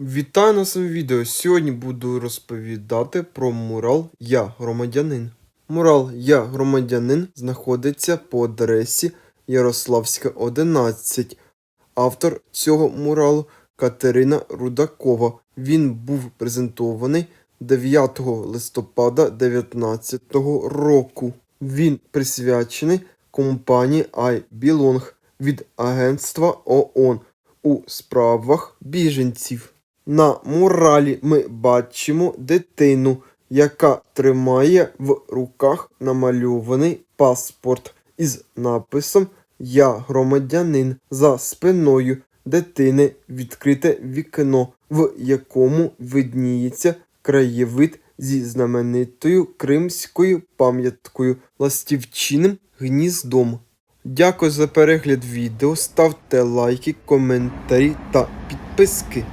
Вітаю на своєму відео. Сьогодні буду розповідати про мурал Я громадянин. Мурал Я громадянин знаходиться по адресі Ярославська 11. Автор цього муралу Катерина Рудакова. Він був презентований 9 листопада 2019 року. Він присвячений компанії I Belong від Агентства ООН у справах біженців. На муралі ми бачимо дитину, яка тримає в руках намальований паспорт із написом Я громадянин за спиною дитини відкрите вікно, в якому видніється краєвид зі знаменитою кримською пам'яткою ластівчиним гніздом. Дякую за перегляд відео, ставте лайки, коментарі та підписки.